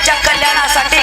समाजाच्या कल्याणासाठी